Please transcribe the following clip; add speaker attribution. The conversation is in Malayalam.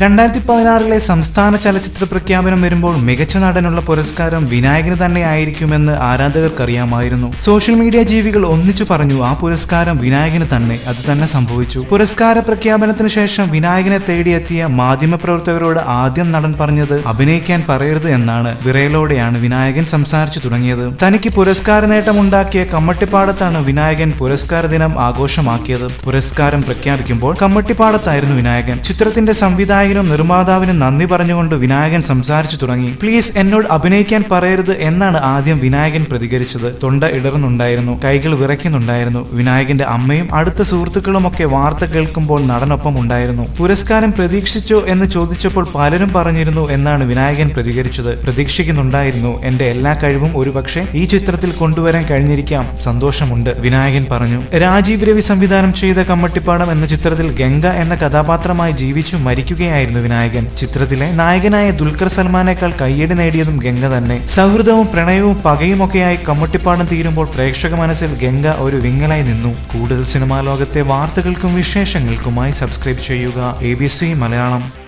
Speaker 1: രണ്ടായിരത്തി പതിനാറിലെ സംസ്ഥാന ചലച്ചിത്ര പ്രഖ്യാപനം വരുമ്പോൾ മികച്ച നടനുള്ള പുരസ്കാരം വിനായകന് തന്നെ ആയിരിക്കുമെന്ന് ആരാധകർക്കറിയാമായിരുന്നു. സോഷ്യൽ മീഡിയ ജീവികൾ ഒന്നിച്ചു പറഞ്ഞു ആ പുരസ്കാരം വിനായകന് തന്നെ അത് തന്നെ സംഭവിച്ചു. പുരസ്കാര പ്രഖ്യാപനത്തിന് ശേഷം വിനായകനെ തേടിയെത്തിയ മാധ്യമപ്രവർത്തകരോട് ആദ്യം നടൻ പറഞ്ഞത് അഭിനയിക്കാൻ പറയരുത് എന്നാണ്. വിറയലോടെയാണ് വിനായകൻ സംസാരിച്ചു തുടങ്ങിയത്. തനിക്ക് പുരസ്കാര നേട്ടമുണ്ടാക്കിയ കമ്മട്ടിപ്പാടത്താണ് വിനായകൻ പുരസ്കാര ദിനം ആഘോഷമാക്കിയത്. പുരസ്കാരം പ്രഖ്യാപിക്കുമ്പോൾ കമ്മട്ടിപ്പാടത്തായിരുന്നു വിനായകൻ. ചിത്രത്തിന്റെ സംവിധായകനും നിർമ്മാതാവിനും നന്ദി പറഞ്ഞുകൊണ്ട് വിനായകൻ സംസാരിച്ചു തുടങ്ങി. പ്ലീസ് എന്നോട് അഭിനയിക്കാൻ പറയരുത് എന്നാണ് ആദ്യം വിനായകൻ പ്രതികരിച്ചത്. തൊണ്ട ഇടറുന്നുണ്ടായിരുന്നു. കൈകൾ വിറയ്ക്കുന്നുണ്ടായിരുന്നു. വിനായകന്റെ അമ്മയും അടുത്ത സുഹൃത്തുക്കളുമൊക്കെ വാർത്ത കേൾക്കുമ്പോൾ നടനൊപ്പം ഉണ്ടായിരുന്നു. പുരസ്കാരം പ്രതീക്ഷിച്ചോ എന്ന് ചോദിച്ചപ്പോൾ പലരും പറഞ്ഞിരുന്നു എന്നാണ് വിനായകൻ പ്രതികരിച്ചത്. പ്രതീക്ഷിക്കുന്നുണ്ടായിരുന്നു. എന്റെ എല്ലാ കഴിവും ഒരുപക്ഷെ ഈ ചിത്രത്തിൽ കൊണ്ടുവരാൻ കഴിഞ്ഞിരിക്കാം. സന്തോഷമുണ്ട് വിനായകൻ പറഞ്ഞു. രാജീവ് രവി സംവിധാനം ചെയ്ത കമ്മട്ടിപ്പാടം എന്ന ചിത്രത്തിൽ ഗംഗ എന്ന കഥാപാത്രമായി ജീവിച്ചു മരിക്കുകയായിരുന്നു. വിനായകൻ. ചിത്രത്തിലെ നായകനായ ദുൽഖർ സൽമാനേക്കാൾ കയ്യടി നേടിയതും ഗംഗ തന്നെ. സൗഹൃദവും പ്രണയവും പകയുമൊക്കെയായി കമ്മട്ടിപ്പാടം തീരുമ്പോൾ പ്രേക്ഷക മനസ്സിൽ ഗംഗ ഒരു വിങ്ങലായി നിന്നു. കൂടുതൽ സിനിമാ ലോകത്തെ വാർത്തകൾക്കും വിശേഷങ്ങൾക്കുമായി സബ്സ്ക്രൈബ് ചെയ്യുക. എ മലയാളം.